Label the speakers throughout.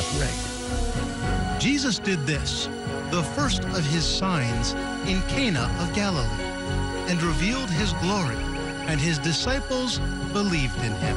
Speaker 1: separate. Jesus did this, the first of his signs in Cana of Galilee, and revealed his glory, and his disciples believed in him.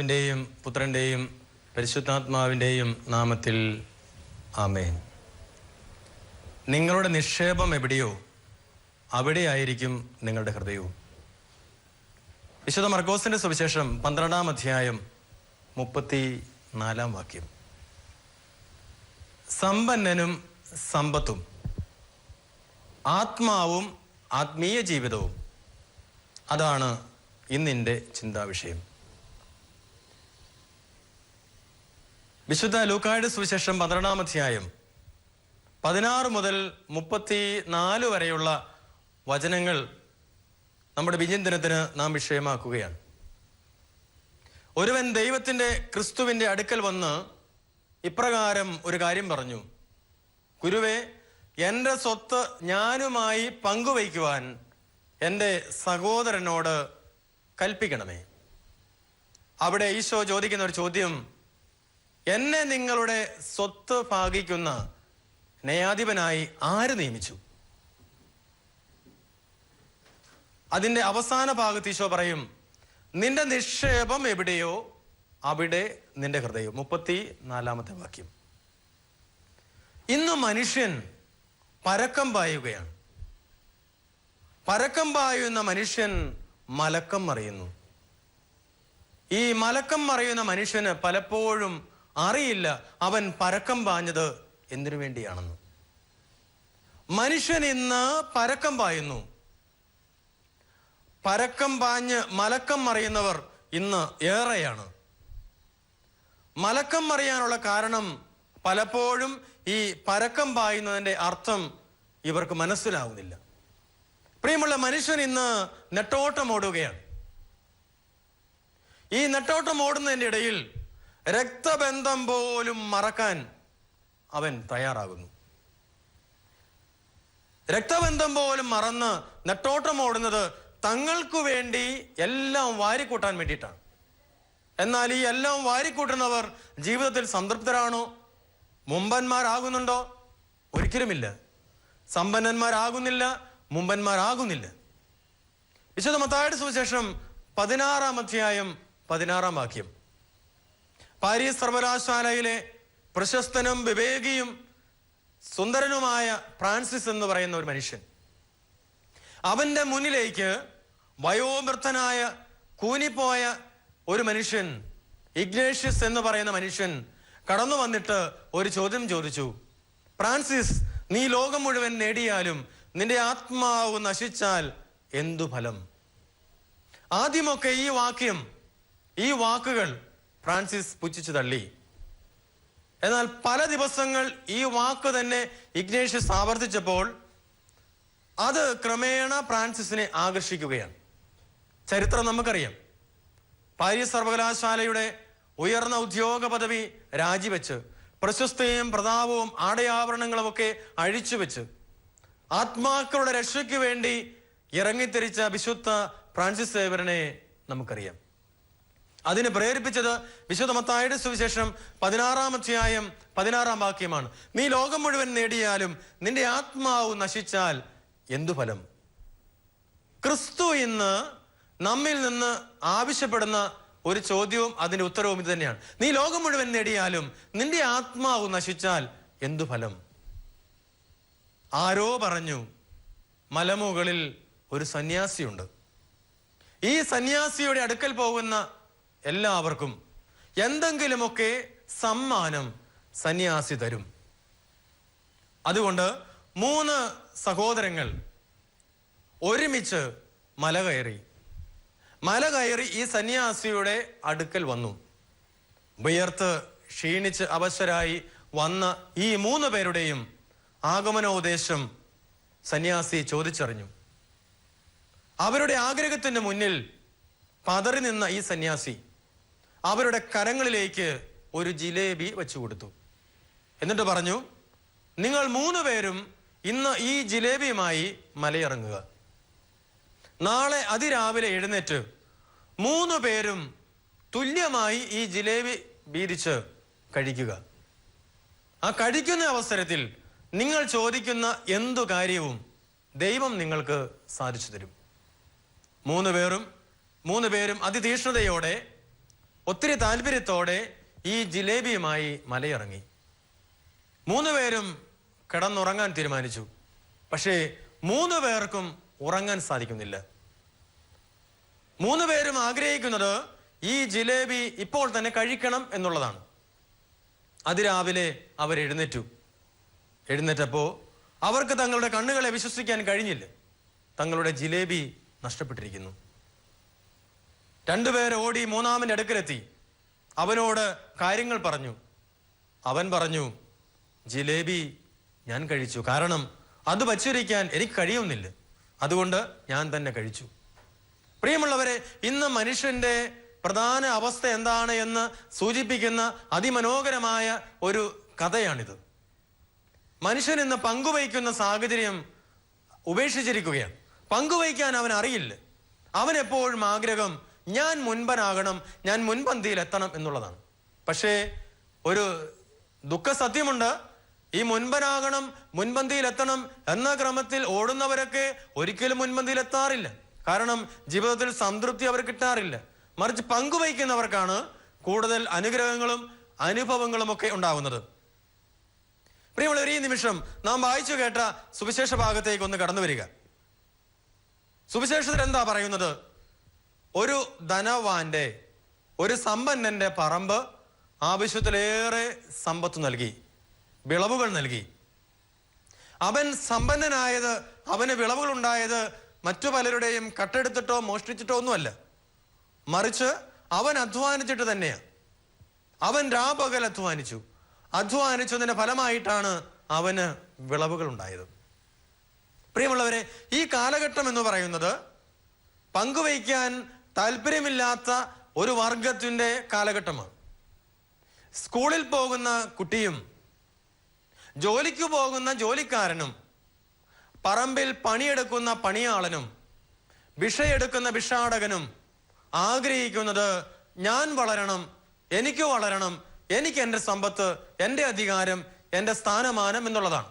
Speaker 2: പിതാവിന്റെയും പുത്രന്റെയും പരിശുദ്ധാത്മാവിന്റെയും നാമത്തിൽ ആമേൻ. നിങ്ങളുടെ നിക്ഷേപം എവിടെയോ അവിടെയായിരിക്കും നിങ്ങളുടെ ഹൃദയവും. വിശുദ്ധ മർക്കോസിന്റെ സുവിശേഷം പന്ത്രണ്ടാം അധ്യായം മുപ്പത്തി നാലാം വാക്യം. സമ്പന്നനും സമ്പത്തും ആത്മാവും ആത്മീയ ജീവിതവും. അതാണ് ഇന്നിന്റെ ചിന്താവിഷയം. വിശുദ്ധ ലൂക്കായുടെ സുവിശേഷം പന്ത്രണ്ടാം അധ്യായം പതിനാറ് മുതൽ മുപ്പത്തി നാല് വരെയുള്ള വചനങ്ങൾ നമ്മുടെ വിചിന്തനത്തിന് നാം വിഷയമാക്കുകയാണ്. ഒരുവൻ ദൈവത്തിന്റെ ക്രിസ്തുവിന്റെ അടുക്കൽ വന്ന് ഇപ്രകാരം ഒരു കാര്യം പറഞ്ഞു. ഗുരുവെ എന്റെ സ്വത്ത് ഞാനുമായി പങ്കുവയ്ക്കുവാൻ എന്റെ സഹോദരനോട് കൽപ്പിക്കണമേ. അവിടെ ഈശോ ചോദിക്കുന്ന ഒരു ചോദ്യം എന്നെ നിങ്ങളുടെ സ്വത്ത് ഭാഗിക്കുന്ന ന്യായാധിപനായി ആര് നിയമിച്ചു? അതിന്റെ അവസാന ഭാഗത്ത് ഈശോ പറയും നിന്റെ നിക്ഷേപം എവിടെയോ അവിടെ നിന്റെ ഹൃദയം. മുപ്പത്തി നാലാമത്തെ വാക്യം. ഇന്ന് മനുഷ്യൻ പരക്കം പായുകയാണ്. പരക്കം പായുന്ന മനുഷ്യൻ മലക്കം മറിയുന്നു. ഈ മലക്കം മറിയുന്ന മനുഷ്യന് പലപ്പോഴും അറിയില്ല. അവൻ പരക്കം പാഞ്ഞത് എന്തിനു വേണ്ടിയാണെന്ന്. മനുഷ്യൻ ഇന്ന് പരക്കം പായുന്നു. പരക്കം പാഞ്ഞ് മലക്കം മറിയുന്നവർ ഇന്ന് ഏറെയാണ്. മലക്കം മറിയാനുള്ള കാരണം പലപ്പോഴും ഈ പരക്കം പായുന്നതിന്റെ അർത്ഥം ഇവർക്ക് മനസ്സിലാവുന്നില്ല. പ്രിയമുള്ള മനുഷ്യൻ ഇന്ന് നെട്ടോട്ടം ഓടുകയാണ്. ഈ നെട്ടോട്ടം ഓടുന്നതിന്റെ ഇടയിൽ രക്തബന്ധം പോലും മറക്കാൻ അവൻ തയ്യാറാകുന്നു. രക്തബന്ധം പോലും മറന്ന് നെട്ടോട്ടം ഓടുന്നത് തങ്ങൾക്കു വേണ്ടി എല്ലാം വാരിക്കൂട്ടാൻ വേണ്ടിയിട്ടാണ്. എന്നാൽ ഈ എല്ലാം വാരിക്കൂട്ടുന്നവർ ജീവിതത്തിൽ സംതൃപ്തരാണോ? മുമ്പന്മാരാകുന്നുണ്ടോ? ഒരിക്കലുമില്ല. സമ്പന്നന്മാരാകുന്നില്ല മുമ്പന്മാരാകുന്നില്ല. വിശുദ്ധ സുവിശേഷം പതിനാറാം അധ്യായം പതിനാറാം വാക്യം. പാരീസ് സർവകലാശാലയിലെ പ്രശസ്തനും വിവേകിയും സുന്ദരനുമായ ഫ്രാൻസിസ് എന്ന് പറയുന്ന ഒരു മനുഷ്യൻ. അവന്റെ മുന്നിലേക്ക് വയോവൃദ്ധനായ കൂനിപ്പോയ ഒരു മനുഷ്യൻ ഇഗ്നേഷ്യസ് എന്ന് പറയുന്ന മനുഷ്യൻ കടന്നു വന്നിട്ട് ഒരു ചോദ്യം ചോദിച്ചു. ഫ്രാൻസിസ് നീ ലോകം മുഴുവൻ നേടിയാലും നിന്റെ ആത്മാവ് നശിച്ചാൽ എന്തു ഫലം? ആദ്യമൊക്കെ ഈ വാക്യം ഈ വാക്കുകൾ ഫ്രാൻസിസ് പുച്ഛിച്ചു തള്ളി. എന്നാൽ പല ദിവസങ്ങൾ ഈ വാക്ക് തന്നെ ഇഗ്നേഷ്യസ് ആവർത്തിച്ചപ്പോൾ അത് ക്രമേണ ഫ്രാൻസിസിനെ ആകർഷിക്കുകയാണ്. ചരിത്രം നമുക്കറിയാം. പാരീസ് സർവകലാശാലയുടെ ഉയർന്ന ഉദ്യോഗ പദവി രാജിവെച്ച് പ്രശസ്തിയും പ്രതാപവും ആടയാഭരണങ്ങളും ഒക്കെ അഴിച്ചുവെച്ച് ആത്മാക്കളുടെ രക്ഷയ്ക്ക് വേണ്ടി ഇറങ്ങിത്തിരിച്ച വിശുദ്ധ ഫ്രാൻസിസ് സേവരനെ നമുക്കറിയാം. അതിന് പ്രേരിപ്പിച്ചത് വിശുദ്ധ മത്തായുടെ സുവിശേഷം പതിനാറാം അധ്യായം പതിനാറാം വാക്യമാണ്. നീ ലോകം മുഴുവൻ നേടിയാലും നിന്റെ ആത്മാവ് നശിച്ചാൽ എന്തു ഫലം? ക്രിസ്തു ഇന്ന് നമ്മിൽ നിന്ന് ആവശ്യപ്പെടുന്ന ഒരു ചോദ്യവും അതിന്റെ ഉത്തരവും ഇതുതന്നെയാണ് നീ ലോകം മുഴുവൻ നേടിയാലും നിന്റെ ആത്മാവ് നശിച്ചാൽ എന്തു ഫലം? ആരോ പറഞ്ഞു മലമുകളിൽ ഒരു സന്യാസിയുണ്ട്. ഈ സന്യാസിയുടെ അടുക്കൽ പോകുന്ന എല്ലാവർക്കും എന്തെങ്കിലുമൊക്കെ സമ്മാനം സന്യാസി തരും. അതുകൊണ്ട് മൂന്ന് സഹോദരങ്ങൾ ഒരുമിച്ച് മല കയറി. മല കയറി ഈ സന്യാസിയുടെ അടുക്കൽ വന്നു. വിയർത്ത് ക്ഷീണിച്ച് അവശരായി വന്ന ഈ മൂന്ന് പേരുടെയും ആഗമനോദ്ദേശം സന്യാസി ചോദിച്ചറിഞ്ഞു. അവരുടെ ആഗ്രഹത്തിന് മുന്നിൽ പതറി നിന്ന ഈ സന്യാസി അവരുടെ കരങ്ങളിലേക്ക് ഒരു ജിലേബി വെച്ചു കൊടുത്തു. എന്നിട്ട് പറഞ്ഞു നിങ്ങൾ മൂന്ന് പേരും ഇന്ന് ഈ ജിലേബിയുമായി മലയിറങ്ങുക. നാളെ അതിരാവിലെ എഴുന്നേറ്റ് മൂന്ന് പേരും തുല്യമായി ഈ ജിലേബി വീതിച്ച് കഴിക്കുക. ആ കഴിക്കുന്ന അവസരത്തിൽ നിങ്ങൾ ചോദിക്കുന്ന എന്തു കാര്യവും ദൈവം നിങ്ങൾക്ക് സാധിച്ചു തരും. മൂന്ന് പേരും മൂന്ന് പേരും അതിതീഷ്ണതയോടെ ഒത്തിരി താല്പര്യത്തോടെ ഈ ജിലേബിയുമായി മലയിറങ്ങി. മൂന്ന് പേരും കിടന്നുറങ്ങാൻ തീരുമാനിച്ചു. പക്ഷേ മൂന്ന് പേർക്കും ഉറങ്ങാൻ സാധിക്കുന്നില്ല. മൂന്ന് പേരും ആഗ്രഹിക്കുന്നത് ഈ ജിലേബി ഇപ്പോൾ തന്നെ കഴിക്കണം എന്നുള്ളതാണ്. അതിരാവിലെ അവർ എഴുന്നേറ്റു. എഴുന്നേറ്റപ്പോൾ അവർക്ക് തങ്ങളുടെ കണ്ണുകളെ വിശ്വസിക്കാൻ കഴിഞ്ഞില്ല. തങ്ങളുടെ ജിലേബി നഷ്ടപ്പെട്ടിരിക്കുന്നു. രണ്ടുപേർ ഓടി മൂന്നാമന്റെ അടുക്കലെത്തി. അവനോട് കാര്യങ്ങൾ പറഞ്ഞു. അവൻ പറഞ്ഞു ജിലേബി ഞാൻ കഴിച്ചു. കാരണം അത് വച്ചിരിക്കാൻ എനിക്ക് കഴിയുന്നില്ല. അതുകൊണ്ട് ഞാൻ തന്നെ കഴിച്ചു. പ്രിയമുള്ളവരെ ഇന്ന് മനുഷ്യന്റെ പ്രധാന അവസ്ഥ എന്താണ് എന്ന് സൂചിപ്പിക്കുന്ന അതിമനോഹരമായ ഒരു കഥയാണിത്. മനുഷ്യൻ ഇന്ന് പങ്കുവയ്ക്കുന്ന സാഹചര്യം ഉപേക്ഷിച്ചിരിക്കുകയാണ്. പങ്കുവയ്ക്കാൻ അവൻ അറിയില്ല. അവനെപ്പോഴും ആഗ്രഹം ഞാൻ മുൻപനാകണം ഞാൻ മുൻപന്തിയിൽ എത്തണം എന്നുള്ളതാണ്. പക്ഷേ ഒരു ദുഃഖ സത്യമുണ്ട് ഈ മുൻപനാകണം മുൻപന്തിയിൽ എത്തണം എന്ന ക്രമത്തിൽ ഓടുന്നവരൊക്കെ ഒരിക്കലും മുൻപന്തിയിൽ എത്താറില്ല കാരണം ജീവിതത്തിൽ സംതൃപ്തി അവർ കിട്ടാറില്ല. മറിച്ച് പങ്കുവയ്ക്കുന്നവർക്കാണ് കൂടുതൽ അനുഗ്രഹങ്ങളും അനുഭവങ്ങളും ഒക്കെ ഉണ്ടാകുന്നത് പ്രിയമുള്ള ഈ നിമിഷം നാം വായിച്ചു കേട്ട സുവിശേഷ ഭാഗത്തേക്ക് ഒന്ന് കടന്നു വരിക. സുവിശേഷത്തിൽ എന്താ പറയുന്നത്? ഒരു ധനവാന്റെ ഒരു സമ്പന്നന്റെ പറമ്പ് ആവശ്യത്തിലേറെ സമ്പത്ത് നൽകി വിളവുകൾ നൽകി. അവൻ സമ്പന്നനായത് അവന് വിളവുകൾ ഉണ്ടായത് മറ്റു പലരുടെയും കട്ടെടുത്തിട്ടോ മോഷ്ടിച്ചിട്ടോ ഒന്നുമല്ല. മറിച്ച് അവൻ അധ്വാനിച്ചിട്ട് തന്നെയാണ് അവൻ രാപകൽ അധ്വാനിച്ചു. അധ്വാനിച്ചതിന്റെ ഫലമായിട്ടാണ് അവന് വിളവുകൾ ഉണ്ടായത് പ്രിയമുള്ളവരെ ഈ കാലഘട്ടം എന്ന് പറയുന്നത് പങ്കുവയ്ക്കാൻ താല്പര്യമില്ലാത്ത ഒരു വർഗത്തിന്റെ കാലഘട്ടമാണ്. സ്കൂളിൽ പോകുന്ന കുട്ടിയും ജോലിക്ക് പോകുന്ന ജോലിക്കാരനും പറമ്പിൽ പണിയെടുക്കുന്ന പണിയാളനും വിഷയെടുക്കുന്ന വിഷാടകനും ആഗ്രഹിക്കുന്നത് ഞാൻ വളരണം എനിക്ക് വളരണം എനിക്ക് എന്റെ സമ്പത്ത് എന്റെ അധികാരം എന്റെ സ്ഥാനമാനം എന്നുള്ളതാണ്.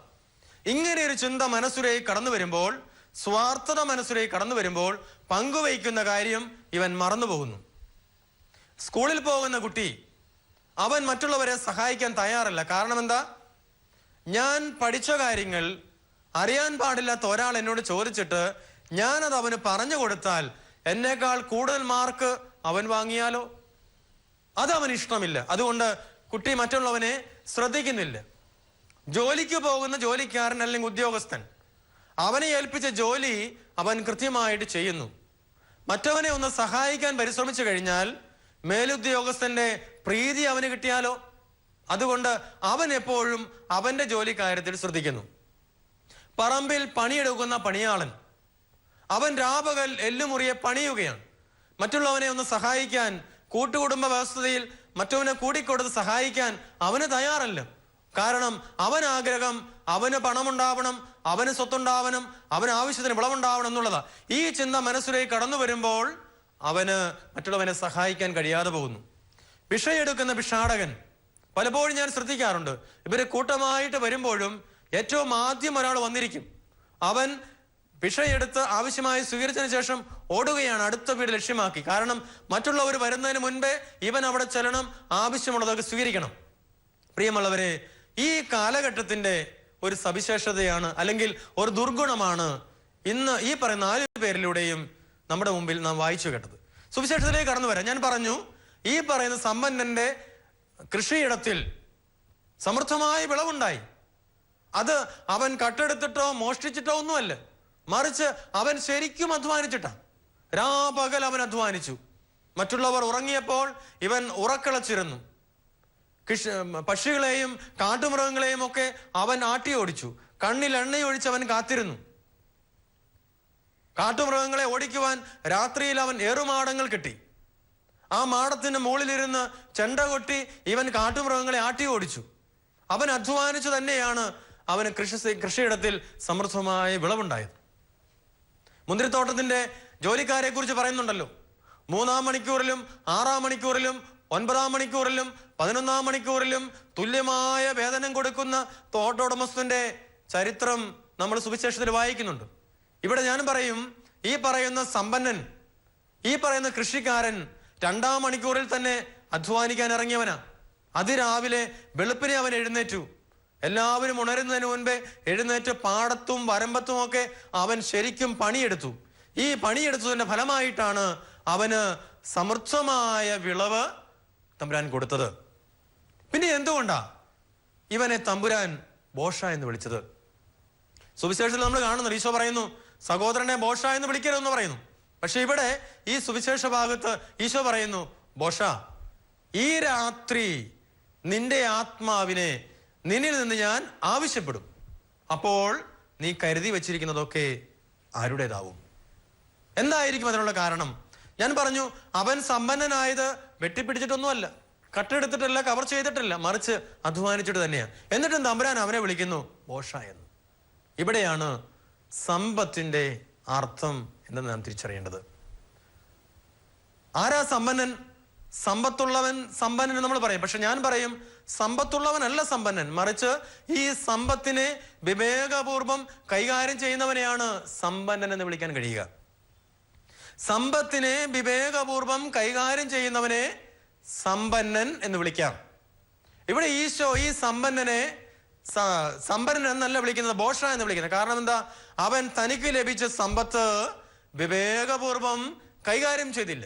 Speaker 2: ഇങ്ങനെ ഒരു ചിന്ത മനസ്സുരേ കടന്നു വരുമ്പോൾ സ്വാർത്ഥത മനസ്സിലേക്ക് കടന്നു വരുമ്പോൾ പങ്കുവയ്ക്കുന്ന കാര്യം ഇവൻ മറന്നുപോകുന്നു. സ്കൂളിൽ പോകുന്ന കുട്ടി അവൻ മറ്റുള്ളവരെ സഹായിക്കാൻ തയ്യാറല്ല. കാരണം എന്താ ഞാൻ പഠിച്ച കാര്യങ്ങൾ അറിയാൻ പാടില്ലാത്ത ഒരാൾ എന്നോട് ചോദിച്ചിട്ട് ഞാനത് അവന് പറഞ്ഞു കൊടുത്താൽ എന്നേക്കാൾ കൂടുതൽ മാർക്ക് അവൻ വാങ്ങിയാലോ? അത് അവന് ഇഷ്ടമില്ല. അതുകൊണ്ട് കുട്ടി മറ്റുള്ളവനെ ശ്രദ്ധിക്കുന്നില്ല. ജോലിക്ക് പോകുന്ന ജോലിക്കാരൻ അല്ലെങ്കിൽ ഉദ്യോഗസ്ഥൻ അവനെ ഏൽപ്പിച്ച ജോലി അവൻ കൃത്യമായിട്ട് ചെയ്യുന്നു. മറ്റവനെ ഒന്ന് സഹായിക്കാൻ പരിശ്രമിച്ചു കഴിഞ്ഞാൽ മേലുദ്യോഗസ്ഥന്റെ പ്രീതി അവന് കിട്ടിയാലോ? അതുകൊണ്ട് അവൻ എപ്പോഴും അവന്റെ ജോലി കാര്യത്തിൽ ശ്രദ്ധിക്കുന്നു. പറമ്പിൽ പണിയെടുക്കുന്ന പണിയാളൻ. അവൻ രാപകൽ എല്ലുമുറിയെ പണിയുകയാണ്. മറ്റുള്ളവനെ ഒന്ന് സഹായിക്കാൻ കൂട്ടുകുടുംബ വ്യവസ്ഥയിൽ മറ്റവനെ കൂടിക്കൊടുത്ത് സഹായിക്കാൻ അവന് തയ്യാറല്ല. കാരണം അവൻ ആഗ്രഹം അവന് പണമുണ്ടാവണം അവന് സ്വത്തുണ്ടാവണം അവന് ആവശ്യത്തിന് വിളവുണ്ടാവണം എന്നുള്ളതാ. ഈ ചിന്ത മനസ്സിലേക്ക് കടന്നു വരുമ്പോൾ അവന് മറ്റുള്ളവനെ സഹായിക്കാൻ കഴിയാതെ പോകുന്നു. വിഷയെടുക്കുന്ന ഭിക്ഷാടകൻ പലപ്പോഴും ഞാൻ ശ്രദ്ധിക്കാറുണ്ട് ഇവർ കൂട്ടമായിട്ട് വരുമ്പോഴും ഏറ്റവും ആദ്യം ഒരാൾ വന്നിരിക്കും. അവൻ വിഷയെടുത്ത് ആവശ്യമായി സ്വീകരിച്ചതിന് ശേഷം ഓടുകയാണ് അടുത്ത വീട് ലക്ഷ്യമാക്കി. കാരണം മറ്റുള്ളവർ വരുന്നതിന് മുൻപേ ഇവൻ അവിടെ ചെല്ലണം ആവശ്യമുള്ളതൊക്കെ സ്വീകരിക്കണം. പ്രിയമുള്ളവരെ ഈ കാലഘട്ടത്തിന്റെ ഒരു സവിശേഷതയാണ് അല്ലെങ്കിൽ ഒരു ദുർഗുണമാണ് ഇന്ന് ഈ പറയുന്ന നാല് പേരിലൂടെയും നമ്മുടെ മുമ്പിൽ നാം വായിച്ചു കേട്ടത്. സുവിശേഷത്തിലേക്ക് കടന്നു വരാം. ഞാൻ പറഞ്ഞു ഈ പറയുന്ന സമ്പന്നന്റെ കൃഷിയിടത്തിൽ സമൃദ്ധമായ വിളവുണ്ടായി. അത് അവൻ കട്ടെടുത്തിട്ടോ മോഷ്ടിച്ചിട്ടോ ഒന്നുമല്ല. മറിച്ച് അവൻ ശരിക്കും അധ്വാനിച്ചിട്ടാ. രാപകൽ അവൻ അധ്വാനിച്ചു. മറ്റുള്ളവർ ഉറങ്ങിയപ്പോൾ ഇവൻ ഉറക്കളച്ചിരുന്നു. കിഷ് പക്ഷികളെയും കാട്ടുമൃഗങ്ങളെയും ഒക്കെ അവൻ ആട്ടി ഓടിച്ചു കണ്ണിൽ എണ്ണയൊഴിച്ച് അവൻ കാത്തിരുന്നു. കാട്ടുമൃഗങ്ങളെ ഓടിക്കുവാൻ രാത്രിയിൽ അവൻ ഏറുമാടങ്ങൾ കിട്ടി. ആ മാടത്തിന് മുകളിലിരുന്ന് ചെണ്ട കൊട്ടി ഇവൻ കാട്ടുമൃഗങ്ങളെ ആട്ടി ഓടിച്ചു അവൻ അധ്വാനിച്ചു തന്നെയാണ് അവന് കൃഷി കൃഷിയിടത്തിൽ സമൃദ്ധമായ വിളവുണ്ടായത്. മുന്തിരിത്തോട്ടത്തിന്റെ ജോലിക്കാരെ കുറിച്ച് പറയുന്നുണ്ടല്ലോ. മൂന്നാം മണിക്കൂറിലും ആറാം മണിക്കൂറിലും ഒൻപതാം മണിക്കൂറിലും പതിനൊന്നാം മണിക്കൂറിലും തുല്യമായ വേതനം കൊടുക്കുന്ന തോട്ടോടമസ്ഥന്റെ ചരിത്രം നമ്മൾ സുവിശേഷത്തിൽ വായിക്കുന്നുണ്ട്. ഇവിടെ ഞാൻ പറയും ഈ പറയുന്ന സമ്പന്നൻ ഈ പറയുന്ന കൃഷിക്കാരൻ രണ്ടാം മണിക്കൂറിൽ തന്നെ അധ്വാനിക്കാൻ ഇറങ്ങിയവനാ. അതിരാവിലെ വെളുപ്പിനെ അവൻ എഴുന്നേറ്റു. എല്ലാവരും ഉണരുന്നതിന് മുൻപേ എഴുന്നേറ്റ് പാടത്തും വരമ്പത്തും ഒക്കെ അവൻ ശരിക്കും പണിയെടുത്തു. ഈ പണിയെടുത്തതിന്റെ ഫലമായിട്ടാണ് അവന് സമൃദ്ധമായ വിളവ് തമ്പുരാൻ കൊടുത്തത്. പിന്നെ എന്തുകൊണ്ടാ ഇവനെ തമ്പുരാൻ ബോഷ എന്ന് വിളിച്ചത്? സുവിശേഷത്തിൽ നമ്മൾ കാണുന്നു ഈശോ പറയുന്നു സഹോദരനെ ബോഷ എന്ന് വിളിക്കരുതെന്ന് പറയുന്നു. പക്ഷെ ഇവിടെ ഈ സുവിശേഷ ഭാഗത്ത് ഈശോ പറയുന്നു ബോഷ ഈ രാത്രി നിന്റെ ആത്മാവിനെ നിന്നിൽ നിന്ന് ഞാൻ ആവശ്യപ്പെടും. അപ്പോൾ നീ കരുതി വച്ചിരിക്കുന്നതൊക്കെ ആരുടേതാവും. എന്തായിരിക്കും അതിനുള്ള കാരണം? ഞാൻ പറഞ്ഞു അവൻ സമ്പന്നനായത് വെട്ടിപ്പിടിച്ചിട്ടൊന്നുമല്ല. കട്ടെടുത്തിട്ടല്ല കവർ ചെയ്തിട്ടല്ല മറിച്ച് അധ്വാനിച്ചിട്ട് തന്നെയാണ് എന്നിട്ടും തമ്പുരാൻ അവനെ വിളിക്കുന്നു ബോഷ എന്ന്. ഇവിടെയാണ് സമ്പത്തിന്റെ അർത്ഥം എന്ന് നാം തിരിച്ചറിയേണ്ടത്. ആരാ സമ്പന്നൻ? സമ്പത്തുള്ളവൻ സമ്പന്നൻ നമ്മൾ പറയും. പക്ഷെ ഞാൻ പറയും സമ്പത്തുള്ളവനല്ല സമ്പന്നൻ. മറിച്ച് ഈ സമ്പത്തിനെ വിവേകപൂർവം കൈകാര്യം ചെയ്യുന്നവനെയാണ് സമ്പന്നൻ എന്ന് വിളിക്കാൻ കഴിയുക. സമ്പത്തിനെ വിവേകപൂർവം കൈകാര്യം ചെയ്യുന്നവനെ സമ്പന്നൻ എന്ന് വിളിക്കാം. ഇവിടെ ഈശോ ഈ സമ്പന്നനെ സമ്പന്നൻ എന്നല്ല വിളിക്കുന്നത് ബോഷ എന്ന് വിളിക്കുന്നത്. കാരണം എന്താ? അവൻ തനിക്ക് ലഭിച്ച സമ്പത്ത് വിവേകപൂർവം കൈകാര്യം ചെയ്തില്ല.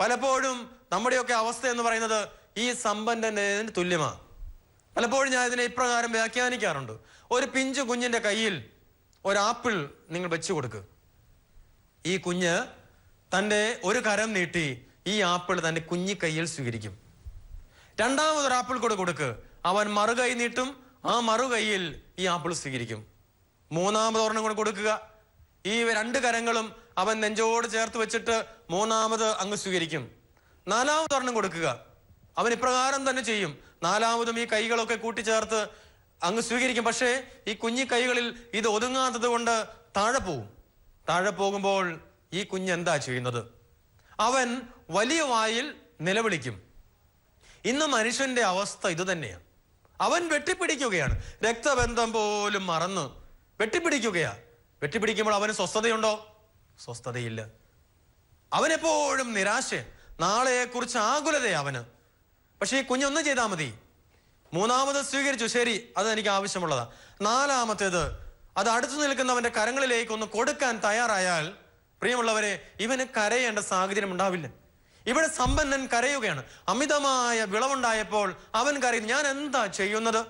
Speaker 2: പലപ്പോഴും നമ്മുടെയൊക്കെ അവസ്ഥ എന്ന് പറയുന്നത് ഈ സമ്പന്നന് തുല്യമാണ് പലപ്പോഴും ഞാൻ ഇതിനെ ഇപ്രകാരം വ്യാഖ്യാനിക്കാറുണ്ട്. ഒരു പിഞ്ചു കുഞ്ഞിന്റെ കയ്യിൽ ഒരു ആപ്പിൾ നിങ്ങൾ വെച്ചു കൊടുക്കുക ഈ കുഞ്ഞ് തന്റെ ഒരു കരം നീട്ടി ഈ ആപ്പിൾ തന്റെ കുഞ്ഞി കയ്യിൽ സ്വീകരിക്കും. രണ്ടാമതൊരു ആപ്പിൾ കൂടെ കൊടുക്ക്. അവൻ മറുകൈ നീട്ടും ആ മറുകൈയിൽ ഈ ആപ്പിൾ സ്വീകരിക്കും. മൂന്നാമത് ഒരെണ്ണം കൂടെ കൊടുക്കുക. ഈ രണ്ട് കരങ്ങളും അവൻ നെഞ്ചോട് ചേർത്ത് വെച്ചിട്ട് മൂന്നാമത് അങ്ങ് സ്വീകരിക്കും. നാലാമത് ഒരെണ്ണം കൊടുക്കുക. അവൻ ഇപ്രകാരം തന്നെ ചെയ്യും. നാലാമതും ഈ കൈകളൊക്കെ കൂട്ടിച്ചേർത്ത് അങ്ങ് സ്വീകരിക്കും. പക്ഷേ ഈ കുഞ്ഞി കൈകളിൽ ഇത് ഒതുങ്ങാത്തത് കൊണ്ട് താഴെ പോവും. താഴെ പോകുമ്പോൾ ഈ കുഞ്ഞ് എന്താ ചെയ്യുന്നത്? അവൻ വലിയ വായിൽ നിലവിളിക്കും. ഇന്ന് മനുഷ്യന്റെ അവസ്ഥ ഇതുതന്നെയാണ് അവൻ വെട്ടിപ്പിടിക്കുകയാണ്. രക്തബന്ധം പോലും മറന്ന് വെട്ടിപ്പിടിക്കുകയാ. വെട്ടിപ്പിടിക്കുമ്പോൾ അവന് സ്വസ്ഥതയുണ്ടോ? സ്വസ്ഥതയില്ല. അവനെപ്പോഴും നിരാശ നാളെയെ കുറിച്ച് ആകുലതയാ അവന്. പക്ഷെ ഈ കുഞ്ഞൊന്നും ചെയ്താൽ മതി. മൂന്നാമത് സ്വീകരിച്ചു. ശരി അത് എനിക്ക് ആവശ്യമുള്ളതാ. നാലാമത്തേത് അത് അടുത്തു നിൽക്കുന്നവന്റെ കരങ്ങളിലേക്ക് ഒന്ന് കൊടുക്കാൻ തയ്യാറായാൽ പ്രിയമുള്ളവരെ ഇവന് കരയേണ്ട സാഹചര്യം ഉണ്ടാവില്ല. ഇവിടെ സമ്പന്നൻ കരയുകയാണ്. അമിതമായ വിളവുണ്ടായപ്പോൾ അവൻ കരയുന്നു ഞാൻ എന്താ ചെയ്യുന്നത്?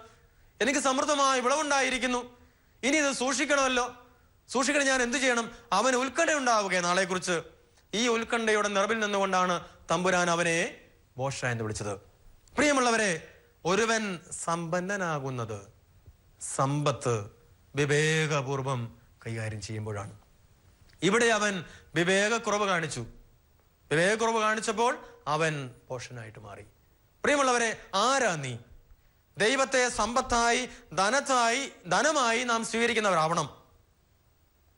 Speaker 2: എനിക്ക് സമൃദ്ധമായ വിളവുണ്ടായിരിക്കുന്നു. ഇനി ഇത് സൂക്ഷിക്കണമല്ലോ. സൂക്ഷിക്കണം ഞാൻ എന്തു ചെയ്യണം? അവൻ ഉത്കണ്ഠ ഉണ്ടാവുക നാളെക്കുറിച്ച് ഈ ഉത്കണ്ഠയുടെ നിറവിൽ നിന്നുകൊണ്ടാണ് തമ്പുരാൻ അവനെ ബോഷ എന്ന് വിളിച്ചത്. പ്രിയമുള്ളവരെ ഒരുവൻ സമ്പന്നനാകുന്നത് സമ്പത്ത് വിവേകപൂർവം കൈകാര്യം ചെയ്യുമ്പോഴാണ്. ഇവിടെ അവൻ വിവേകക്കുറവ് കാണിച്ചു. വിവേകക്കുറവ് കാണിച്ചപ്പോൾ അവൻ പോഷനായിട്ട് മാറി. പ്രിയമുള്ളവരെ ആരാ നീ? ദൈവത്തെ സമ്പത്തായി ധനത്തായി ധനമായി നാം സ്വീകരിക്കുന്നവരാവണം.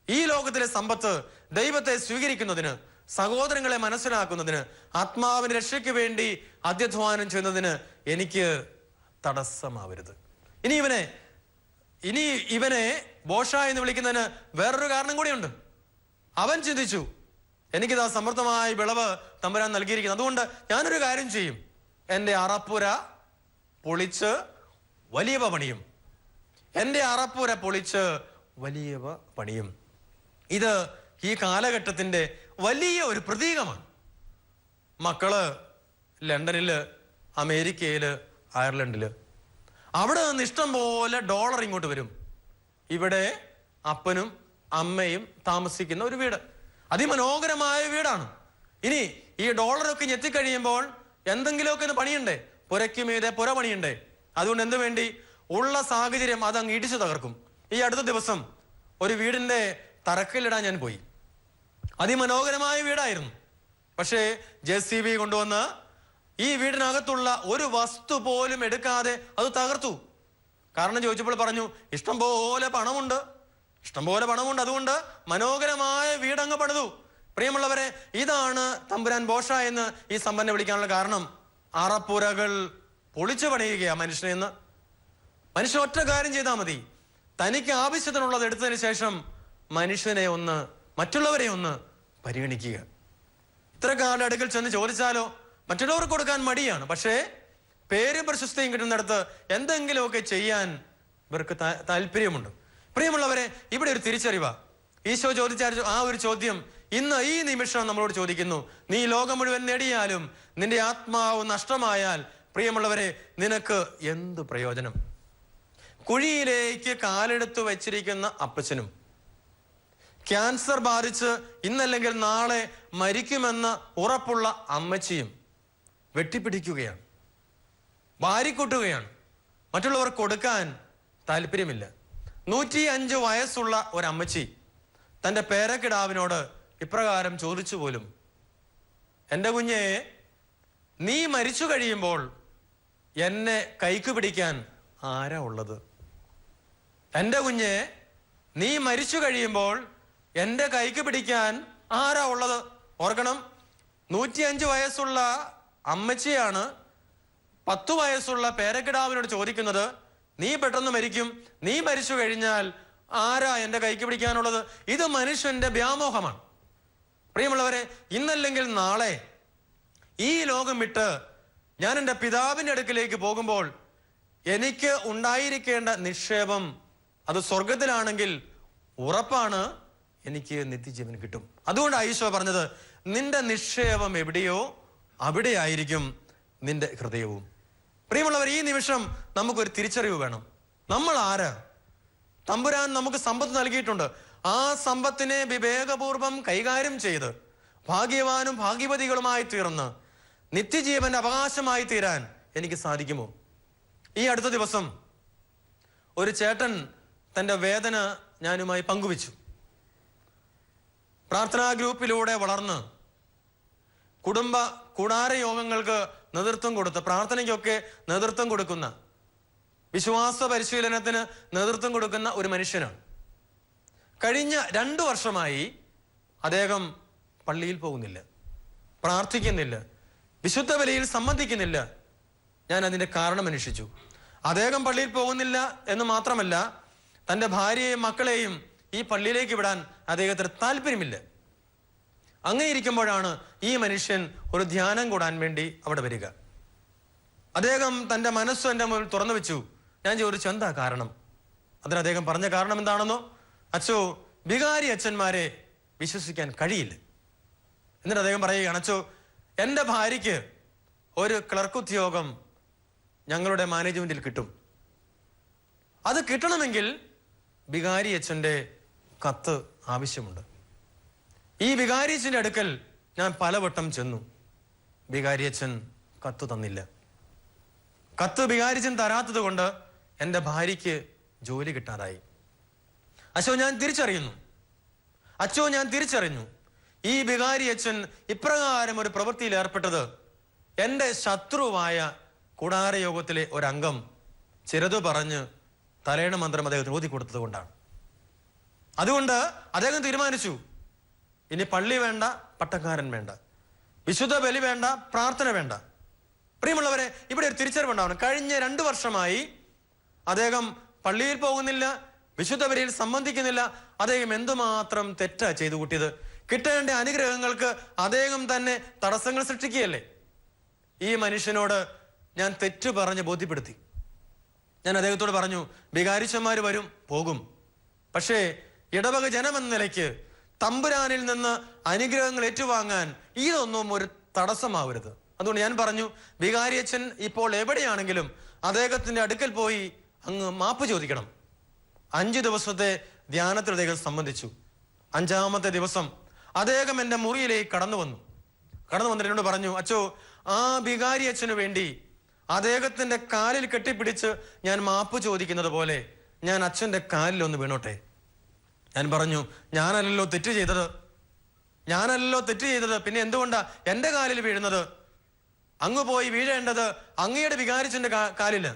Speaker 2: ഈ ലോകത്തിലെ സമ്പത്ത് ദൈവത്തെ സ്വീകരിക്കുന്നതിന് സഹോദരങ്ങളെ മനസ്സിലാക്കുന്നതിന് ആത്മാവിന് രക്ഷയ്ക്ക് വേണ്ടി അധ്യധ്വാനം ചെയ്യുന്നതിന് എനിക്ക് തടസ്സമാവരുത്. ഇനി ഇവനെ ഇനി ഇവനെ ബോഷ എന്ന് വിളിക്കുന്നതിന് വേറൊരു കാരണം കൂടിയുണ്ട്. അവൻ ചിന്തിച്ചു എനിക്കിതാ സമൃദ്ധമായ വിളവ് തമ്പുരാൻ നൽകിയിരിക്കുന്നു. അതുകൊണ്ട് ഞാനൊരു കാര്യം ചെയ്യും. എന്റെ അറപ്പുര പൊളിച്ച് വലിയവ പണിയും. എന്റെ അറപ്പുര പൊളിച്ച് വലിയവ പണിയും. ഇത് ഈ കാലഘട്ടത്തിന്റെ വലിയ ഒരു പ്രതീകമാണ്. മക്കൾ ലണ്ടനിൽ അമേരിക്കയിൽ അയർലൻഡിൽ. അവിടെ നിന്ന് ഇഷ്ടം പോലെ ഡോളർ ഇങ്ങോട്ട് വരും. ഇവിടെ അപ്പനും അമ്മയും താമസിക്കുന്ന ഒരു വീട്. അതിമനോഹരമായ വീടാണ്. ഇനി ഈ ഡോളറൊക്കെ ഞെത്തിക്കഴിയുമ്പോൾ എന്തെങ്കിലുമൊക്കെ ഒന്ന് പണിയുണ്ടേ? പുരയ്ക്ക് മീതെ പുര പണിയുണ്ടേ? അതുകൊണ്ട് എന്ത് വേണ്ടി? ഉള്ള സാഹചര്യം അതങ്ങ് ഇടിച്ചു തകർക്കും. ഈ അടുത്ത ദിവസം ഒരു വീടിന്റെ തറക്കല്ലിടാൻ ഞാൻ പോയി. അതിമനോഹരമായ വീടായിരുന്നു. പക്ഷേ ജെ സി ബി കൊണ്ടുവന്ന് ഈ വീടിനകത്തുള്ള ഒരു വസ്തു പോലും എടുക്കാതെ അത് തകർത്തു. കാരണം ചോദിച്ചപ്പോൾ പറഞ്ഞു ഇഷ്ടംപോലെ പണമുണ്ട്. ഇഷ്ടംപോലെ പണമുണ്ട്. അതുകൊണ്ട് മനോഹരമായ വീടങ്ങ് പണിതു. പ്രിയമുള്ളവരെ ഇതാണ് തമ്പുരാൻ ബോഷ എന്ന് ഈ സമ്പന്നെ വിളിക്കാനുള്ള കാരണം. അറപ്പുരകൾ പൊളിച്ചു പണിയുകയാ മനുഷ്യനെ എന്ന്. മനുഷ്യൻ ഒറ്റ കാര്യം ചെയ്താൽ മതി. തനിക്ക് ആവശ്യത്തിനുള്ളത് എടുത്തതിന് ശേഷം മനുഷ്യനെ ഒന്ന് മറ്റുള്ളവരെ ഒന്ന് പരിഗണിക്കുക. ഇത്രക്കാരുടെ അടുക്കൽ ചെന്ന് ചോദിച്ചാലോ മറ്റുള്ളവർക്ക് കൊടുക്കാൻ മടിയാണ്. പക്ഷേ പേര് പ്രശസ്തിയും കിട്ടുന്നിടത്ത് എന്തെങ്കിലുമൊക്കെ ചെയ്യാൻ ഇവർക്ക് താല്പര്യമുണ്ട്. പ്രിയമുള്ളവരെ ഇവിടെ ഒരു തിരിച്ചറിവാ. ഈശോ ചോദിച്ച ആ ഒരു ചോദ്യം ഇന്ന് ഈ നിമിഷം നമ്മളോട് ചോദിക്കുന്നു. നീ ലോകം മുഴുവൻ നേടിയാലും നിന്റെ ആത്മാവ് നഷ്ടമായാൽ പ്രിയമുള്ളവരെ നിനക്ക് എന്ത് പ്രയോജനം? കുഴിയിലേക്ക് കാലെടുത്ത് വച്ചിരിക്കുന്ന അപ്പച്ചനും ക്യാൻസർ ബാധിച്ച് ഇന്നല്ലെങ്കിൽ നാളെ മരിക്കുമെന്ന് ഉറപ്പുള്ള അമ്മച്ചിയും വെട്ടിപ്പിടിക്കുകയാണ്. വാരിക്കൂട്ടുകയാണ്. മറ്റുള്ളവർ കൊടുക്കാൻ താല്പര്യമില്ല. നൂറ്റി അഞ്ച് വയസ്സുള്ള ഒരമ്മച്ചി തന്റെ പേരക്കിടാവിനോട് ഇപ്രകാരം ചോദിച്ചു പോലും എന്റെ കുഞ്ഞെ നീ മരിച്ചു കഴിയുമ്പോൾ എന്നെ കൈക്ക് പിടിക്കാൻ ആരാ ഉള്ളത്? എന്റെ കുഞ്ഞെ നീ മരിച്ചു കഴിയുമ്പോൾ എന്റെ കൈക്ക് പിടിക്കാൻ ആരാ ഉള്ളത്? ഓർക്കണം. നൂറ്റിയഞ്ച് വയസ്സുള്ള അമ്മച്ചിയാണ് പത്തു വയസ്സുള്ള പേരക്കിടാവിനോട് ചോദിക്കുന്നത് നീ പെട്ടെന്ന് മരിക്കും. നീ മരിച്ചു കഴിഞ്ഞാൽ ആരാ എന്റെ കൈക്ക് പിടിക്കാനുള്ളത്? ഇത് മനുഷ്യന്റെ വ്യാമോഹമാണ്. പ്രിയമുള്ളവരെ ഇന്നല്ലെങ്കിൽ നാളെ ഈ ലോകം വിട്ട് ഞാൻ എന്റെ പിതാവിന്റെ അടുക്കിലേക്ക് പോകുമ്പോൾ എനിക്ക് ഉണ്ടായിരിക്കേണ്ട നിക്ഷേപം അത് സ്വർഗത്തിലാണെങ്കിൽ ഉറപ്പാണ് എനിക്ക് നിത്യജീവൻ കിട്ടും. അതുകൊണ്ട് ഈശോ പറഞ്ഞത് നിന്റെ നിക്ഷേപം എവിടെയോ അവിടെയായിരിക്കും നിന്റെ ഹൃദയവും. പ്രിയമുള്ളവർ ഈ നിമിഷം നമുക്കൊരു തിരിച്ചറിവ് വേണം. നമ്മൾ ആര്? തമ്പുരാൻ നമുക്ക് സമ്പത്ത് നൽകിയിട്ടുണ്ട്. ആ സമ്പത്തിനെ വിവേകപൂർവം കൈകാര്യം ചെയ്ത് ഭാഗ്യവാനും ഭാഗ്യവതികളുമായി തീർന്ന് നിത്യജീവന്റെ അവകാശമായി തീരാൻ എനിക്ക് സാധിക്കുമോ? ഈ അടുത്ത ദിവസം ഒരു ചേട്ടൻ തന്റെ വേദന ഞാനുമായി പങ്കുവച്ചു. പ്രാർത്ഥനാ ഗ്രൂപ്പിലൂടെ വളർന്ന് കുടുംബ കൂടാര യോഗങ്ങൾക്ക് നേതൃത്വം കൊടുത്ത് പ്രാർത്ഥനയ്ക്കൊക്കെ നേതൃത്വം കൊടുക്കുന്ന വിശ്വാസ പരിശീലനത്തിന് നേതൃത്വം കൊടുക്കുന്ന ഒരു മനുഷ്യനാണ്. കഴിഞ്ഞ രണ്ടു വർഷമായി അദ്ദേഹം പള്ളിയിൽ പോകുന്നില്ല. പ്രാർത്ഥിക്കുന്നില്ല. വിശുദ്ധ ബലിയിൽ സംബന്ധിക്കുന്നില്ല. ഞാൻ അതിന്റെ കാരണം അന്വേഷിച്ചു. അദ്ദേഹം പള്ളിയിൽ പോകുന്നില്ല എന്ന് മാത്രമല്ല തന്റെ ഭാര്യയെയും മക്കളെയും ഈ പള്ളിയിലേക്ക് വിടാൻ അദ്ദേഹത്തിന് താല്പര്യമില്ല. അങ്ങനെ ഇരിക്കുമ്പോഴാണ് ഈ മനുഷ്യൻ ഒരു ധ്യാനം കൂടാൻ വേണ്ടി അവിടെ വരിക. അദ്ദേഹം തന്റെ മനസ്സ് എന്റെ മുന്നിൽ തുറന്നു വെച്ചു. ഞാൻ ചോദിച്ചു എന്താ കാരണം? അതിന് അദ്ദേഹം പറഞ്ഞ കാരണം എന്താണെന്നോ? അച്ചോ വികാരി അച്ഛന്മാരെ വിശ്വസിക്കാൻ കഴിയില്ല. എന്നിട്ട് അദ്ദേഹം പറയുകയാണ് അച്ചോ എന്റെ ഭാര്യയ്ക്ക് ഒരു ക്ലർക്ക് ഉദ്യോഗം ഞങ്ങളുടെ മാനേജ്മെന്റിൽ കിട്ടും. അത് കിട്ടണമെങ്കിൽ വികാരി അച്ഛന്റെ കത്ത് ആവശ്യമുണ്ട്. ഈ വികാരിയച്ചന്റെ അടുക്കൽ ഞാൻ പലവട്ടം ചെന്നു. വികാരിയച്ചൻ കത്ത് തന്നില്ല. കത്ത് വികാരിച്ചൻ തരാത്തത് കൊണ്ട് എന്റെ ഭാര്യയ്ക്ക് ജോലി കിട്ടാതായി. അച്ചോ ഞാൻ തിരിച്ചറിയുന്നു. അച്ചോ ഞാൻ തിരിച്ചറിഞ്ഞു. ഈ വികാരി അച്ഛൻ ഇപ്രകാരം ഒരു പ്രവൃത്തിയിൽ ഏർപ്പെട്ടത് എന്റെ ശത്രുവായ കൂടാരയോഗത്തിലെ ഒരംഗം ചിലത് പറഞ്ഞ് തലേണ മന്ത്രം അദ്ദേഹത്തിന് ഓതി കൊടുത്തത് കൊണ്ടാണ്. അതുകൊണ്ട് അദ്ദേഹം തീരുമാനിച്ചു. ഇനി പള്ളി വേണ്ട പട്ടക്കാരൻ വേണ്ട. വിശുദ്ധ ബലി വേണ്ട പ്രാർത്ഥന വേണ്ട. പ്രിയമുള്ളവരെ ഇവിടെ ഒരു തിരിച്ചറിവുണ്ടാവണം. കഴിഞ്ഞ രണ്ട് വർഷമായി അദ്ദേഹം പള്ളിയിൽ പോകുന്നില്ല വിശുദ്ധ ബലിയിൽ സംബന്ധിക്കുന്നില്ല. അദ്ദേഹം എന്തുമാത്രം തെറ്റാ ചെയ്തു കൂട്ടിയത്? കിട്ടേണ്ട അനുഗ്രഹങ്ങൾക്ക് അദ്ദേഹം തന്നെ തടസ്സങ്ങൾ സൃഷ്ടിക്കുകയല്ലേ? ഈ മനുഷ്യനോട് ഞാൻ തെറ്റു പറഞ്ഞ് ബോധ്യപ്പെടുത്തി. ഞാൻ അദ്ദേഹത്തോട് പറഞ്ഞു വികാരിച്ചന്മാർ വരും പോകും. പക്ഷേ ഇടവക ജനമെന്ന നിലയ്ക്ക് തമ്പുരാനിൽ നിന്ന് അനുഗ്രഹങ്ങൾ ഏറ്റുവാങ്ങാൻ ഇതൊന്നും ഒരു തടസ്സമാവരുത്. അതുകൊണ്ട് ഞാൻ പറഞ്ഞു വികാരിയച്ഛൻ ഇപ്പോൾ എവിടെയാണെങ്കിലും അദ്ദേഹത്തിന്റെ അടുക്കൽ പോയി അങ്ങ് മാപ്പ് ചോദിക്കണം. അഞ്ച് ദിവസത്തെ ധ്യാനത്തിൽ അദ്ദേഹം സംബന്ധിച്ചു. അഞ്ചാമത്തെ ദിവസം അദ്ദേഹം എന്റെ മുറിയിലേക്ക് കടന്നു വന്നു. കടന്നു വന്നിട്ട് എന്നോട് പറഞ്ഞു അച്ചോ ആ വികാരി അച്ഛനു വേണ്ടി അദ്ദേഹത്തിന്റെ കാലിൽ കെട്ടിപ്പിടിച്ച് ഞാൻ മാപ്പ് ചോദിക്കുന്നത് പോലെ ഞാൻ അച്ഛന്റെ കാലിൽ ഒന്ന് വീണോട്ടെ? ഞാൻ പറഞ്ഞു ഞാനല്ലല്ലോ തെറ്റ് ചെയ്തത്. ഞാനല്ലല്ലോ തെറ്റ് ചെയ്തത്. പിന്നെ എന്തുകൊണ്ടാ എന്റെ കാലിൽ വീഴുന്നത്? അങ്ങ് പോയി വീഴേണ്ടത് അങ്ങയുടെ വികാരിച്ചന്റെ കാ- കാലിൽ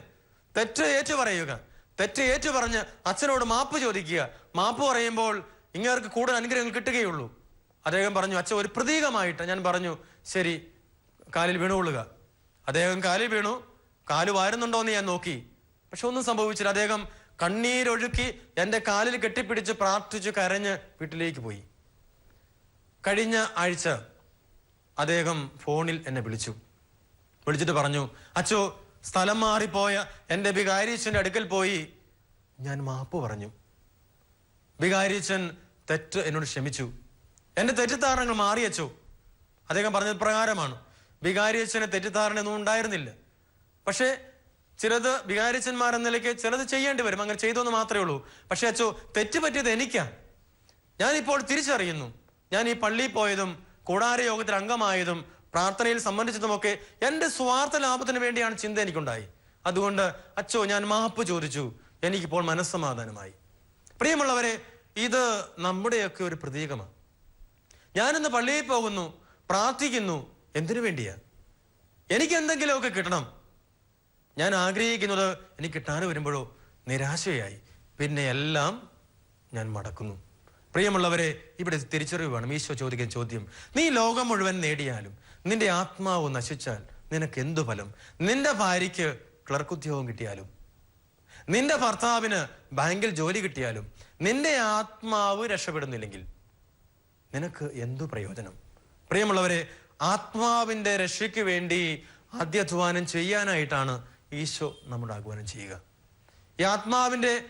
Speaker 2: തെറ്റ് ഏറ്റു പറയുക. തെറ്റ് ഏറ്റു പറഞ്ഞ് അച്ഛനോട് മാപ്പ് ചോദിക്കുക. മാപ്പ് പറയുമ്പോൾ ഇങ്ങേർക്ക് കൂടുതൽ അനുഗ്രഹങ്ങൾ കിട്ടുകയുള്ളൂ. അദ്ദേഹം പറഞ്ഞു അച്ഛൻ ഒരു പ്രതീകമായിട്ട് ഞാൻ പറഞ്ഞു ശരി കാലിൽ വീണുകൊള്ളുക. അദ്ദേഹം കാലിൽ വീണു. കാൽ വാരുന്നുണ്ടോ എന്ന് ഞാൻ നോക്കി. പക്ഷെ ഒന്നും സംഭവിച്ചില്ല. അദ്ദേഹം കണ്ണീരൊഴുക്കി എന്റെ കാലിൽ കെട്ടിപ്പിടിച്ച് പ്രാർത്ഥിച്ചു കരഞ്ഞ് വീട്ടിലേക്ക് പോയി. കഴിഞ്ഞ ആഴ്ച അദ്ദേഹം ഫോണിൽ എന്നെ വിളിച്ചു. വിളിച്ചിട്ട് പറഞ്ഞു അച്ചോ സ്ഥലം മാറിപ്പോയ എന്റെ വികാരീച്ചന്റെ അടുക്കൽ പോയി. ഞാൻ മാപ്പ് പറഞ്ഞു. വികാരീച്ചൻ തെറ്റ് എന്നോട് ക്ഷമിച്ചു. എന്റെ തെറ്റിദ്ധാരണകൾ മാറിയച്ചോ അദ്ദേഹം പറഞ്ഞത് പ്രകാരമാണ്. ഭികാരിയച്ഛന് തെറ്റിദ്ധാരണ ഒന്നും ഉണ്ടായിരുന്നില്ല. പക്ഷേ ചിലത് വികാരിച്ചന്മാർ എന്ന നിലയ്ക്ക് ചിലത് ചെയ്യേണ്ടി വരും. അങ്ങനെ ചെയ്തു മാത്രമേ ഉള്ളൂ. പക്ഷേ അച്ചോ തെറ്റ് പറ്റിയത് എനിക്കാ. ഞാനിപ്പോൾ തിരിച്ചറിയുന്നു. ഞാൻ ഈ പള്ളിയിൽ പോയതും കൂടാര യോഗത്തിൽ അംഗമായതും പ്രാർത്ഥനയിൽ സംബന്ധിച്ചതുമൊക്കെ എന്റെ സ്വാർത്ഥ ലാഭത്തിന് വേണ്ടിയാണ് ചിന്ത എനിക്കുണ്ടായി. അതുകൊണ്ട് അച്ചോ ഞാൻ മാപ്പ് ചോദിച്ചു. എനിക്കിപ്പോൾ മനസ്സമാധാനമായി. പ്രിയമുള്ളവരെ ഇത് നമ്മുടെയൊക്കെ ഒരു പ്രതീകമാണ് ഞാനിന്ന് പള്ളിയിൽ പോകുന്നു പ്രാർത്ഥിക്കുന്നു. എന്തിനു വേണ്ടിയാ? എനിക്ക് എന്തെങ്കിലുമൊക്കെ കിട്ടണം. ഞാൻ ആഗ്രഹിക്കുന്നത് എനിക്ക് കിട്ടാതെ വരുമ്പോഴോ നിരാശയായി. പിന്നെ എല്ലാം ഞാൻ മടക്കുന്നു. പ്രിയമുള്ളവരെ ഇവിടെ തിരിച്ചറിവ് വേണം ഈശോ ചോദിക്കുന്ന ചോദ്യം. നീ ലോകം മുഴുവൻ നേടിയാലും നിന്റെ ആത്മാവ് നശിച്ചാൽ നിനക്ക് എന്തു ഫലം? നിന്റെ ഭാര്യയ്ക്ക് ക്ലർക്ക് ഉദ്യോഗം കിട്ടിയാലും നിന്റെ ഭർത്താവിന് ബാങ്കിൽ ജോലി കിട്ടിയാലും നിന്റെ ആത്മാവ് രക്ഷപ്പെടുന്നില്ലെങ്കിൽ നിനക്ക് എന്തു പ്രയോജനം? പ്രിയമുള്ളവരെ ആത്മാവിന്റെ രക്ഷയ്ക്ക് വേണ്ടി അധ്യധ്വാനം ചെയ്യാനായിട്ടാണ് ഈശോ നമ്മുടെ ആഹ്വാനം ചെയ്യുക. ഈ ആത്മാവിന്റെ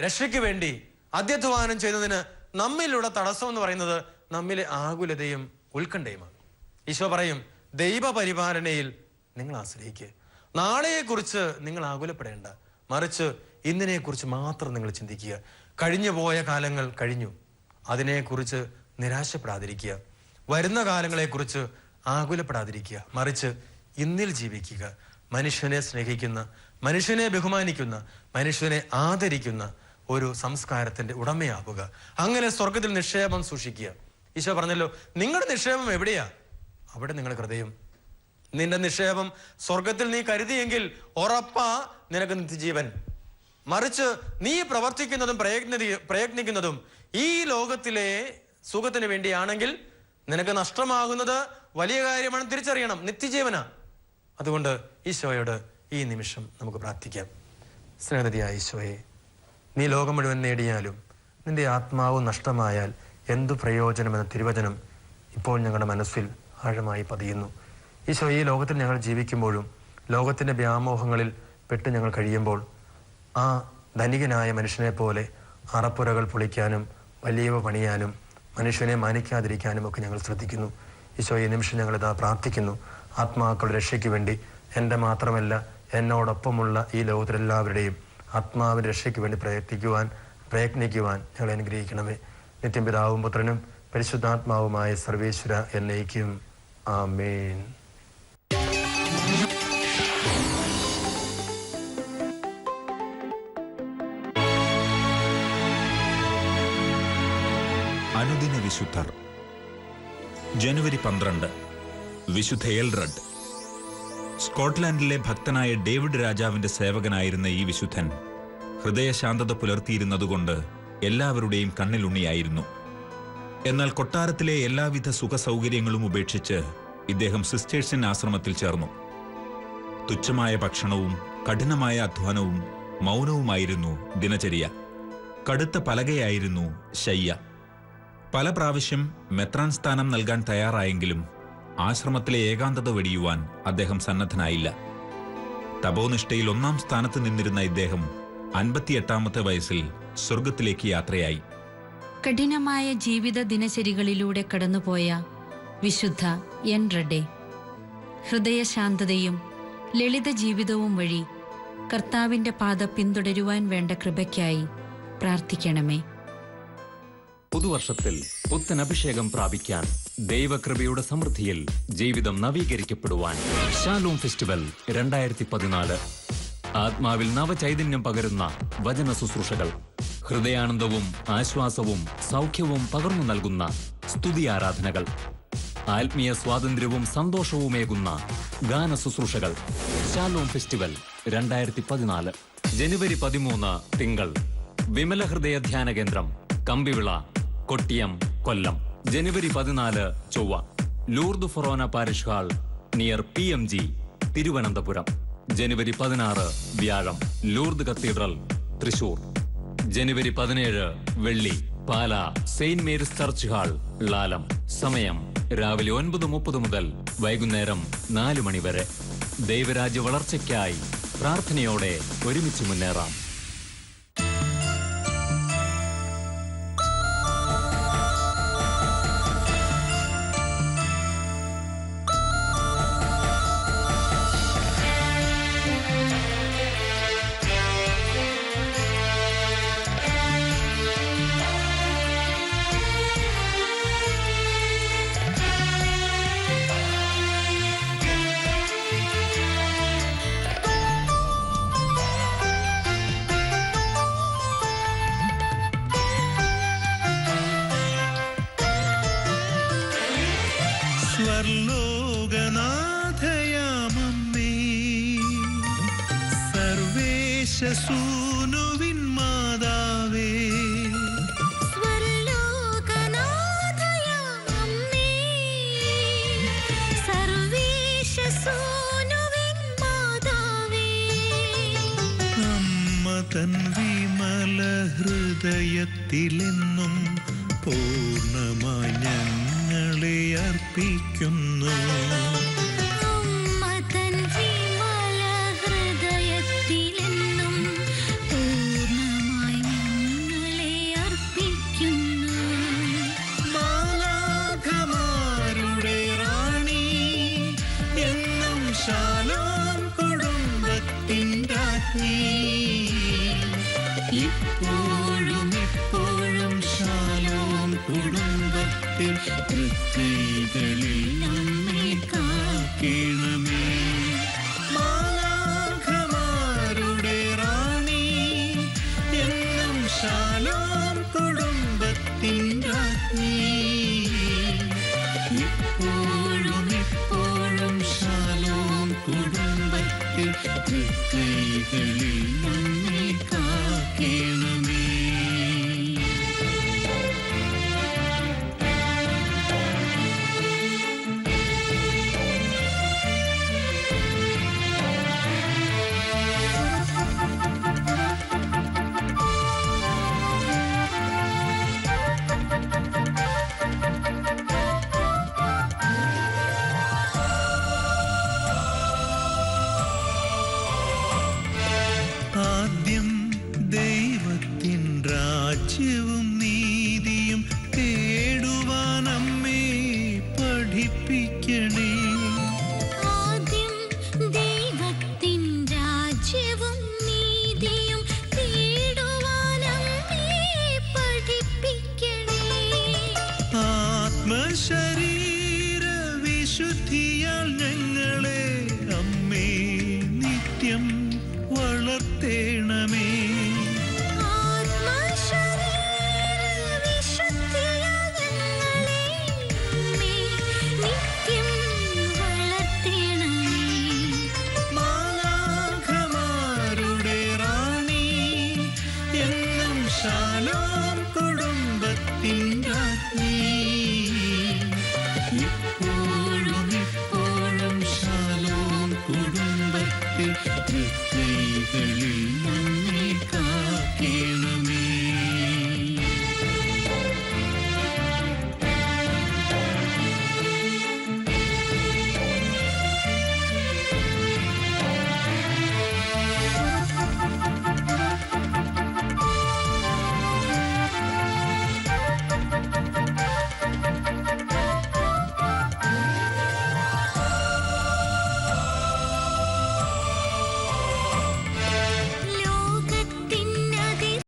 Speaker 2: രക്ഷയ്ക്ക് വേണ്ടി അധ്യധ്വാനം ചെയ്യുന്നതിന് നമ്മിലുള്ള തടസ്സം എന്ന് പറയുന്നത് നമ്മിലെ ആകുലതയും ഉത്കണ്ഠയുമാണ്. ഈശോ പറയും ദൈവപരിപാലനയിൽ നിങ്ങൾ ആശ്രയിക്കുക. നാളെയെക്കുറിച്ച് നിങ്ങൾ ആകുലപ്പെടേണ്ട. മറിച്ച് ഇന്നിനെക്കുറിച്ച് മാത്രം നിങ്ങൾ ചിന്തിക്കുക. കഴിഞ്ഞു പോയ കാലങ്ങൾ കഴിഞ്ഞു. അതിനെക്കുറിച്ച് നിരാശപ്പെടാതിരിക്കുക. വരുന്ന കാലങ്ങളെക്കുറിച്ച് ആകുലപ്പെടാതിരിക്കുക. മറിച്ച് ഇന്നിൽ ജീവിക്കുക. മനുഷ്യനെ സ്നേഹിക്കുന്ന മനുഷ്യനെ ബഹുമാനിക്കുന്ന മനുഷ്യനെ ആദരിക്കുന്ന ഒരു സംസ്കാരത്തിന്റെ ഉടമയാവുക അങ്ങനെ സ്വർഗത്തിൽ നിക്ഷേപം സൂക്ഷിക്കുക. ഈശോ പറഞ്ഞല്ലോ നിങ്ങളുടെ നിക്ഷേപം എവിടെയാ? അവിടെ നിങ്ങളുടെ ഹൃദയം. നിന്റെ നിക്ഷേപം സ്വർഗത്തിൽ നീ കരുതിയെങ്കിൽ ഉറപ്പാ നിനക്ക് നിത്യജീവൻ. മറിച്ച് നീ പ്രവർത്തിക്കുന്നതും പ്രയത്ന പ്രയത്നിക്കുന്നതും ഈ ലോകത്തിലെ സുഖത്തിന് വേണ്ടിയാണെങ്കിൽ നിനക്ക് നഷ്ടമാകുന്നത് വലിയ കാര്യമാണ് തിരിച്ചറിയണം. നിത്യജീവന. അതുകൊണ്ട് ഈശോയോട് ഈ നിമിഷം നമുക്ക് പ്രാർത്ഥിക്കാം. സ്നേഹതയായ ഈശോയെ നീ ലോകം മുഴുവൻ നേടിയാലും നിന്റെ ആത്മാവ് നഷ്ടമായാൽ എന്തു പ്രയോജനമെന്ന തിരുവചനം ഇപ്പോൾ ഞങ്ങളുടെ മനസ്സിൽ ആഴമായി പതിയുന്നു. ഈശോ ഈ ലോകത്തിൽ ഞങ്ങൾ ജീവിക്കുമ്പോഴും ലോകത്തിന്റെ വ്യാമോഹങ്ങളിൽ പെട്ട് ഞങ്ങൾ കഴിയുമ്പോൾ ആ ധനികനായ മനുഷ്യനെ പോലെ അറപ്പുരകൾ പൊളിക്കാനും വലിയവ പണിയാനും മനുഷ്യനെ മാനിക്കാതിരിക്കാനും ഒക്കെ ഞങ്ങൾ ശ്രദ്ധിക്കുന്നു. ഈശോ ഈ നിമിഷം ഞങ്ങളിതാ പ്രാർത്ഥിക്കുന്നു. ആത്മാക്കളുടെ രക്ഷയ്ക്ക് വേണ്ടി. എന്റെ മാത്രമല്ല എന്നോടൊപ്പമുള്ള ഈ ലോകത്തിലെല്ലാവരുടെയും ആത്മാവിന്റെ രക്ഷയ്ക്ക് വേണ്ടി പ്രയത്നിക്കുവാൻ പ്രയത്നിക്കുവാൻ ഞങ്ങൾ അനുഗ്രഹിക്കണമേ. നിത്യം പിതാവും പുത്രനും പരിശുദ്ധാത്മാവുമായ സർവേശ്വര എന്നേക്കും. ആമേൻ.
Speaker 3: അനുദിന വിശുദ്ധർ ജനുവരി പന്ത്രണ്ട് വിശുദ്ധ എൽറഡ് സ്കോട്ട്ലാൻഡിലെ ഭക്തനായ ഡേവിഡ് രാജാവിന്റെ സേവകനായിരുന്ന ഈ വിശുദ്ധൻ ഹൃദയശാന്തത പുലർത്തിയിരുന്നതുകൊണ്ട് എല്ലാവരുടെയും കണ്ണിലുണ്ണിയായിരുന്നു. എന്നാൽ കൊട്ടാരത്തിലെ എല്ലാവിധ സുഖ സൗകര്യങ്ങളും ഉപേക്ഷിച്ച് ഇദ്ദേഹം സിസ്റ്റേഴ്സിൻ ആശ്രമത്തിൽ ചേർന്നു. തുച്ഛമായ ഭക്ഷണവും കഠിനമായ അധ്വാനവും മൗനവുമായിരുന്നു ദിനചര്യ. കടുത്ത പലകയായിരുന്നു ശയ്യ. പല പ്രാവശ്യം മെത്രാൻ സ്ഥാനം നൽകാൻ തയ്യാറായെങ്കിലും ആശ്രമത്തിലെ ഏകാന്തത വെടിയുവാൻ അദ്ദേഹം സന്നദ്ധനായില്ല. തപോനിഷ്ഠയിൽ ഒന്നാം സ്ഥാനത്ത് നിന്നിരുന്ന ഇദ്ദേഹം അൻപത്തിയെട്ടാമത്തെ വയസ്സിൽ സ്വർഗത്തിലേക്ക് യാത്രയായി.
Speaker 4: കഠിനമായ ജീവിത ദിനചരികളിലൂടെ കടന്നുപോയ വിശുദ്ധ എൻ റഡേ ഹൃദയശാന്തതയും ലളിത ജീവിതവും വഴി കർത്താവിന്റെ പാത പിന്തുടരുവാൻ വേണ്ട കൃപയ്ക്കായി പ്രാർത്ഥിക്കണമേ.
Speaker 5: പുതുവർഷത്തിൽ പുത്തൻ അഭിഷേകം പ്രാപിക്കാൻ ദൈവകൃപയുടെ സമൃദ്ധിയിൽ ജീവിതം നവീകരിക്കപ്പെടുവാൻ ഷാലോം ഫെസ്റ്റിവൽ രണ്ടായിരത്തി പതിനാല് ആത്മാവിൽ നവചൈതന്യം പകരുന്ന വചന ശുശ്രൂഷകൾ ഹൃദയാനന്ദവും ആശ്വാസവും സൗഖ്യവും പകർന്നു നൽകുന്ന സ്തുതി ആരാധനകൾ ആത്മീയ സ്വാതന്ത്ര്യവും സന്തോഷവുമേകുന്ന ഗാന ശുശ്രൂഷകൾ. ഷാലോം ഫെസ്റ്റിവൽ രണ്ടായിരത്തി പതിനാല് ജനുവരി പതിമൂന്ന് തിങ്കൾ. വിമല ഹൃദയ ധ്യാന കേന്ദ്രം കമ്പിവിള കൊട്ടിയം കൊല്ലം. ജനുവരി പതിനാല് ചൊവ്വ. Lourdes forane parish hall near P M G Thiruvananthapuram. ജനുവരി പതിനാറ് വ്യാഴം. Lourdes cathedral Thrissur. ജനുവരി പതിനേഴ് വെള്ളി. Pala saint Mary's church hall Lalam. സമയം രാവിലെ ഒൻപത് മുപ്പത് മുതൽ വൈകുന്നേരം നാല് മണിവരെ ദൈവരാജ്യ വളർച്ചയ്ക്കായി പ്രാർത്ഥനയോടെ ഒരുമിച്ച് മുന്നേറാം.